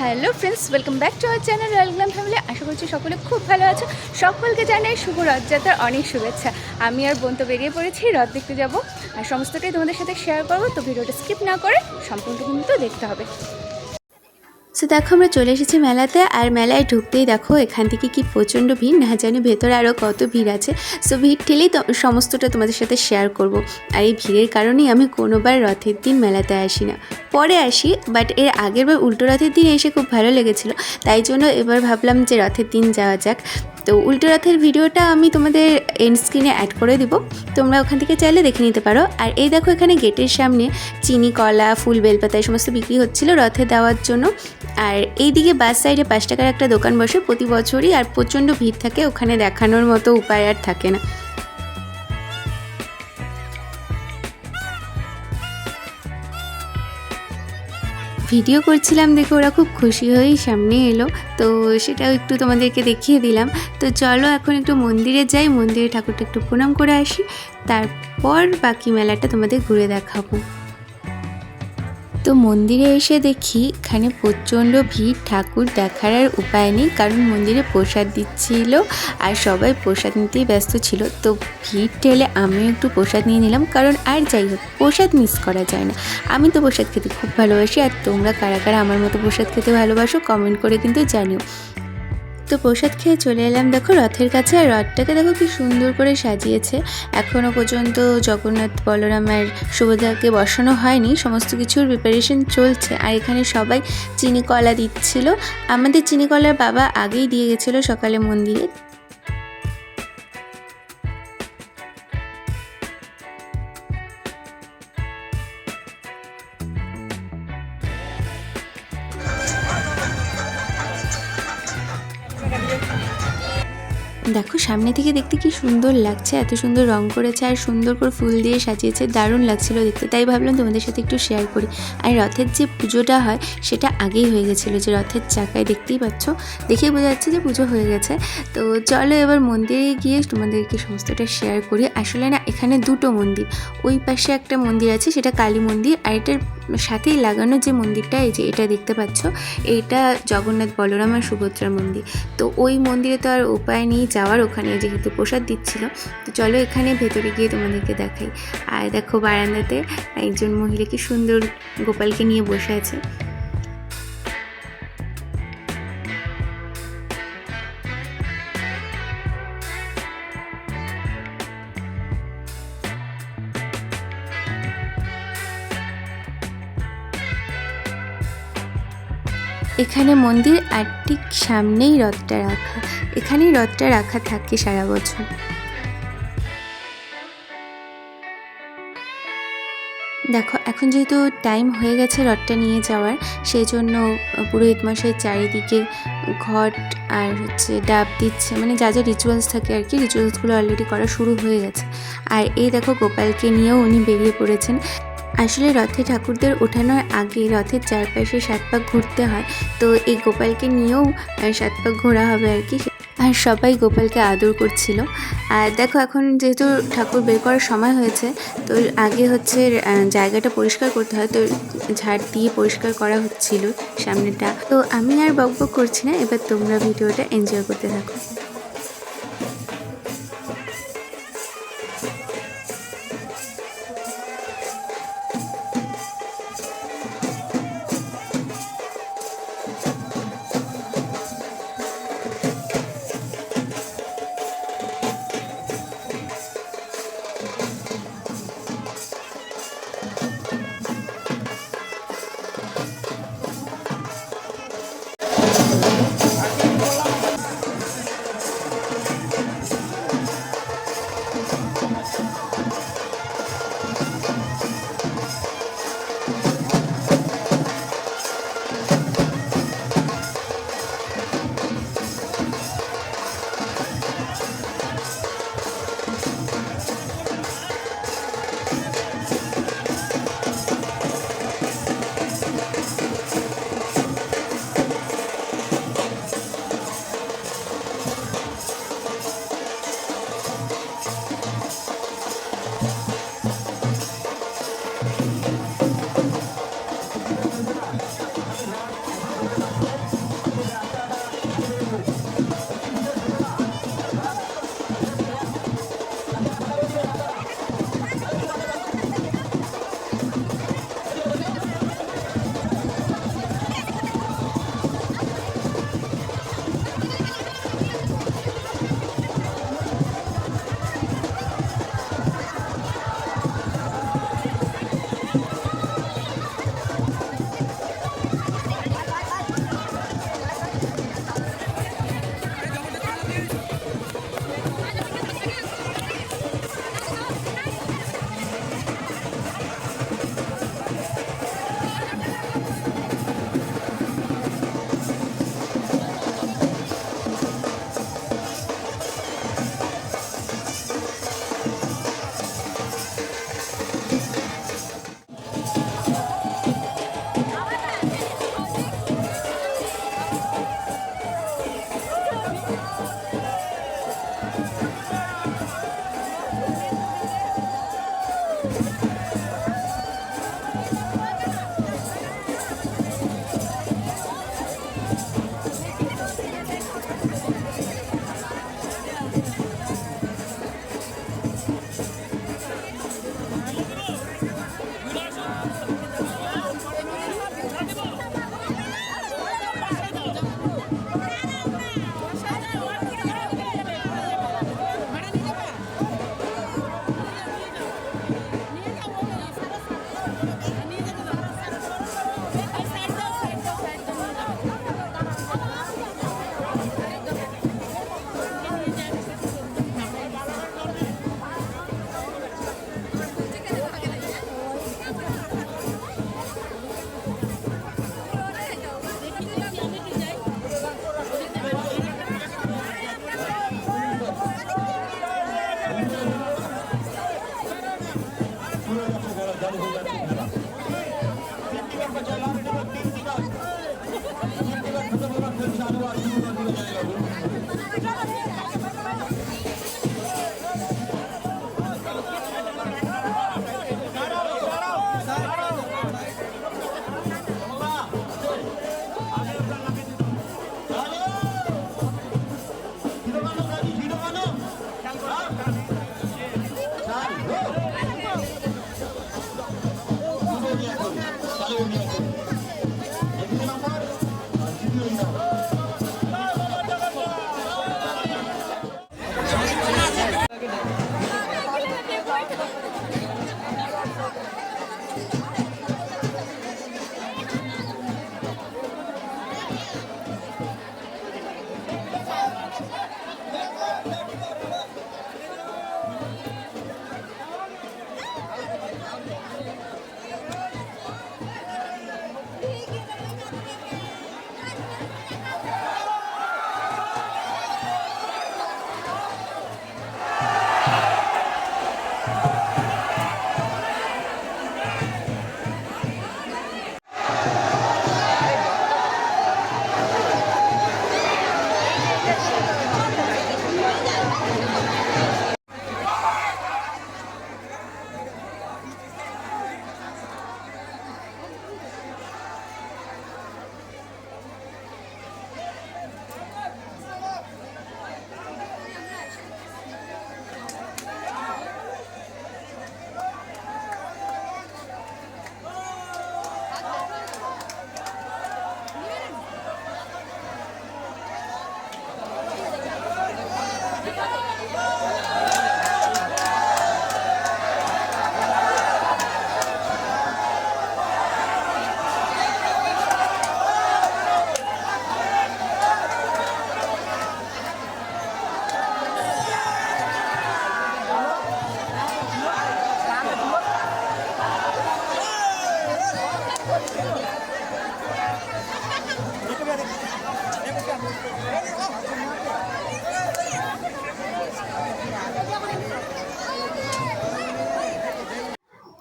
Hello friends welcome back to our channel welcome family আশা করছি সকলে খুব ভালো আছো। সকলকে জানাই শুভ রথযাত্রার অনেক শুভেচ্ছা। আমি আর বোন তো বেরিয়ে পড়েছি, রথ দেখতে যাব। আর সমস্তটাই তোমাদের সাথে শেয়ার করব, তো ভিডিওটা স্কিপ না করে সম্পূর্ণ কিন্তু দেখতে হবে। সো দেখো, আমরা চলে এসেছি মেলাতে, আর মেলায় ঢুকতেই দেখো, এখান থেকে কি প্রচণ্ড ভিড়, না জানি ভেতরে আরও কত ভিড় আছে। সো ভিড় ঠেলেই তো সমস্তটা তোমাদের সাথে শেয়ার করব। আর এই ভিড়ের কারণেই আমি কোনোবার রথের দিন মেলাতে আসি না। পরে আসি বাট এর আগের বার উল্টো রথের দিন এসে খুব ভালো লেগেছিলো। তাই জন্য এবার ভাবলাম যে রথের দিন যাওয়া যাক। তো উল্টো রথের ভিডিওটা আমি তোমাদের এন্ড স্ক্রিনে অ্যাড করে দিব। তোমরা ওখান থেকে চাইলে দেখে নিতে পারো। আর এই দেখো এখানে গেটের সামনে চিনি, কলা, ফুল বেলপাতা এই সমস্ত বিক্রি হচ্ছিল রথে দেওয়ার জন্য। আর এইদিকে বাস সাইডে পাঁচ টাকার একটা দোকান বসে প্রতি বছরই আর প্রচণ্ড ভিড় থাকে, ওখানে দেখানোর মতো উপায় আর থাকে না। ভিডিও করছিলাম দেখে ওরা খুব খুশি হয়েই সামনে এলো। তো সেটাও একটু তোমাদেরকে দেখিয়ে দিলাম। তো চলো এখন একটু মন্দিরে যাই। মন্দিরে ঠাকুরটা একটু প্রণাম করে আসি। তারপর বাকি মেলাটা তোমাদের ঘুরে দেখাবো। তো মন্দিরে এসে দেখি এখানে প্রচণ্ড ভিড়। ঠাকুর দেখার আর উপায় নেই, কারণ মন্দিরে প্রসাদ দিচ্ছিল আর সবাই প্রসাদ নিতেই ব্যস্ত ছিল। তো ভিড় ঠেলে আমিও একটু প্রসাদ নিয়ে নিলাম, কারণ আর যাই হোক, প্রসাদ মিস করা যায় না। আমি তো প্রসাদ খেতে খুব ভালোবাসি, আর তোমরা কারা কারা আমার মতো প্রসাদ খেতে ভালোবাসো কমেন্ট করে কিন্তু জানিও। তো প্রসাদ খেয়ে চলে এলাম। দেখো, রথের কাছে আর রথটাকে দেখো কি সুন্দর করে সাজিয়েছে। এখনও পর্যন্ত জগন্নাথ বলরামের সুভদ্রাকে বসানো হয়নি। সমস্ত কিছুর প্রিপারেশন চলছে। আর এখানে সবাই চিনি কলা দিচ্ছিল। আমাদের চিনি কলার বাবা আগেই দিয়ে গেছিল সকালে মন্দিরে। দেখো, সামনে থেকে দেখতে কি সুন্দর লাগছে, এত সুন্দর রং করেছে আর সুন্দর করে ফুল দিয়ে সাজিয়েছে, দারুণ লাগছিল দেখতে। তাই ভাবলাম তোমাদের সাথে একটু শেয়ার করি। আর রথের যে পুজোটা হয়, সেটা আগেই হয়ে গেছিল, যে রথের চাকায় দেখতেই পাচ্ছ? দেখেই বোঝা যাচ্ছে যে পুজো হয়ে গেছে। তো চলো এবার মন্দিরে গিয়ে তোমাদেরকে সমস্তটা শেয়ার করি। আসলে না, এখানে দুটো মন্দির। ওই পাশে একটা মন্দির আছে, সেটা কালী মন্দির, আর এটার সাথেই লাগানো যে মন্দিরটা, এই যে এটা দেখতে পাচ্ছ, এইটা জগন্নাথ বলরাম আর সুভদ্রা মন্দির। তো ওই মন্দিরে তো আর উপায় নেই যাওয়ার, ওখানে যেহেতু প্রসাদ দিচ্ছিল। তো চলো এখানে ভেতরে গিয়ে তোমাদেরকে দেখাই। আর দেখো বারান্দাতে একজন মহিলা কি সুন্দর গোপালকে নিয়ে বসে আছে। এখানে মন্দির আর ঠিক সামনেই রথটা রাখা। এখানেই রথটা রাখা থাকে সারা বছর। দেখো, এখন যেহেতু টাইম হয়ে গেছে রথটা নিয়ে যাওয়ার সেই জন্য পুরোহিত মশাই চারিদিকে ঘট আর হচ্ছে ডাব দিচ্ছে। মানে যা যা রিচুয়ালস থাকে আর কি রিচুয়ালসগুলো অলরেডি করা শুরু হয়ে গেছে। আর এই দেখো, গোপালকে নিয়েও উনি বেরিয়ে পড়েছেন। আসলে রথে ঠাকুরদের ওঠানোর আগে রথের চারপাশে সাত পাক ঘুরতে হয়। তো এই গোপালকে নিয়েও সাত পাক ঘোরা হবে আর কি। আর সবাই গোপালকে আদর করছিল। আর দেখো এখন যেহেতু ঠাকুর বের করার সময় হয়েছে, তো আগে হচ্ছে জায়গাটা পরিষ্কার করতে হয়। তো ঝাড় দিয়ে পরিষ্কার করা হচ্ছিল সামনেটা। তো আমি আর বকবক করছি না, এবার তোমরা ভিডিওটা এনজয় করতে থাকো।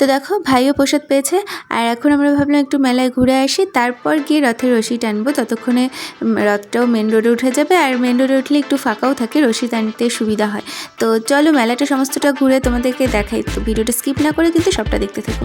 তো দেখো ভাইও প্রসাদ পেয়েছে, আর এখন আমরা ভাবলাম একটু মেলায় ঘুরে আসি, তারপর গিয়ে রথের রশি টানবো। ততক্ষণে রথটাও মেন রোডে উঠে যাবে, আর মেন রোডে উঠলে একটু ফাঁকাও থাকে, রশি টানতে সুবিধা হয়। তো চলো মেলাটা সমস্তটা ঘুরে তোমাদেরকে দেখাই, তো ভিডিওটা স্কিপ না করে কিন্তু সবটা দেখতে থাকো।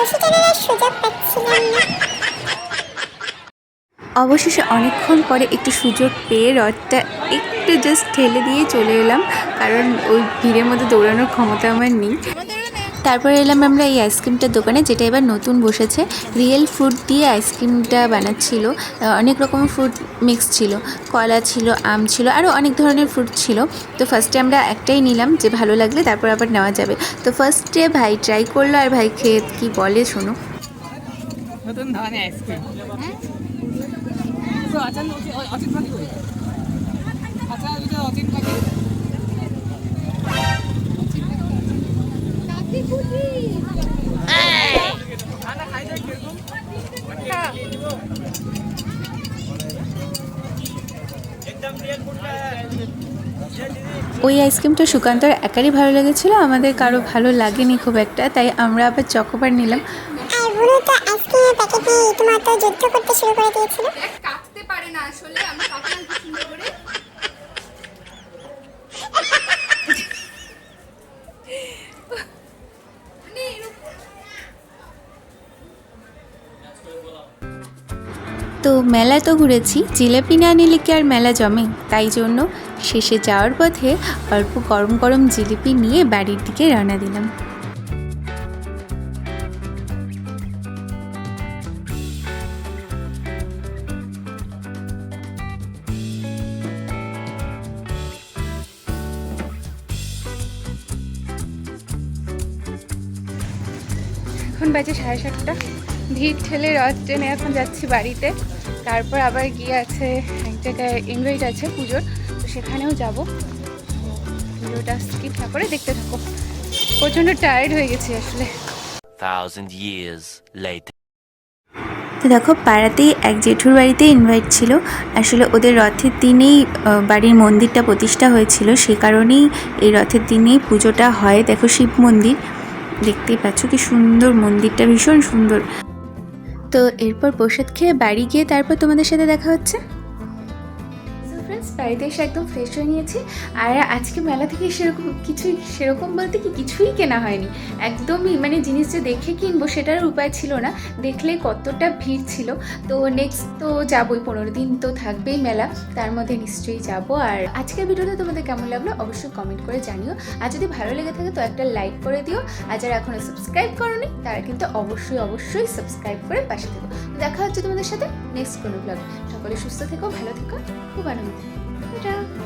কিন্তু টানার সুযোগ পাচ্ছিলাম না। অবশেষে অনেকক্ষণ পরে একটু সুযোগ পেয়ে রথটা একটু জাস্ট ঠেলে দিয়ে চলে এলাম কারণ ওই ভিড়ের মধ্যে দৌড়ানোর ক্ষমতা আমার নেই। তারপরে এলাম আমরা এই আইসক্রিমটার দোকানে, যেটা এবার নতুন বসেছে। রিয়েল ফ্রুট দিয়ে আইসক্রিমটা বানাচ্ছিল। অনেক রকম ফ্রুট মিক্স ছিল। কলা ছিল, আম ছিল আরও অনেক ধরনের ফ্রুট ছিল। তো ফার্স্টে আমরা একটাই নিলাম যে ভালো লাগলে তারপর আবার নেওয়া যাবে। তো ফার্স্টে ভাই ট্রাই করল, আর ভাই খেয়ে কি বলে শোনো। আইসক্রিম। তো আচার ওই আইসক্রিমটা সুকান্তর একারই ভালো লেগেছিলো আমাদের কারও ভালো লাগেনি খুব একটা তাই আমরা আবার চকোবার নিলাম। আর বুড়ো তো আইসক্রিমের প্যাকেট নিয়ে ইতিমধ্যে যুদ্ধ করতে শুরু করে দিয়েছিল। কাটতে পারে না আসলে আমরা সুন্দর তো মেলা তো ঘুরেছি, জিলেপি না নিলে কি আর মেলা জমে? তাই জন্য শেষে যাওয়ার পথে অল্প গরম গরম জিলিপি নিয়ে বাড়ির দিকে রওনা দিলাম। এখন বাজে সাড়ে সাতটা। ভিড় ঠেলে রথ ট্রেনে এখন যাচ্ছি বাড়িতে। তারপর আবার গিয়ে আছে এক জায়গায় ইনভাইট আছে পুজোর তো সেখানেও যাব। ভিডিওটা স্কিপ না করে দেখতে থাকো। প্রচণ্ড টায়ার্ড হয়ে গেছি আসলে। Thousand years later. তো দেখো পাড়াতেই এক জেঠুর বাড়িতে ইনভাইট ছিল। আসলে ওদের রথের দিনেই বাড়ির মন্দিরটা প্রতিষ্ঠা হয়েছিল। সে কারণেই এই রথের দিনেই পুজোটা হয়। দেখো শিব মন্দির দেখতেই পাচ্ছ কি সুন্দর মন্দিরটা ভীষণ সুন্দর। তো এরপর প্রসাদ খেয়ে বাড়ি গিয়ে তারপর তোমাদের সাথে দেখা হচ্ছে? বাড়িতে এসে একদম ফ্রেশ হয়ে নিয়েছি। আর আজকে মেলা থেকে সেরকম কিছুই সেরকম বলতে কি কিছুই কেনা হয়নি। একদমই মানে জিনিস যে দেখে কিনবো সেটার উপায় ছিল না। দেখলে কতটা ভিড় ছিল। তো নেক্সট তো যাবোই, পনেরো দিন তো থাকবেই মেলা। তার মধ্যে নিশ্চয়ই যাব। আর আজকের ভিডিওটা তোমাদের কেমন লাগল অবশ্যই কমেন্ট করে জানিও। আর যদি ভালো লেগে থাকে তো একটা লাইক করে দিও। আর যারা এখনও সাবস্ক্রাইব করোনি, তারা কিন্তু অবশ্যই অবশ্যই সাবস্ক্রাইব করে পাশে থেকো। দেখা হচ্ছে তোমাদের সাথে নেক্সট কোনো ব্লগ সকলে সুস্থ থেকো, ভালো থেকো, খুব আনন্দ। থেকো টাটা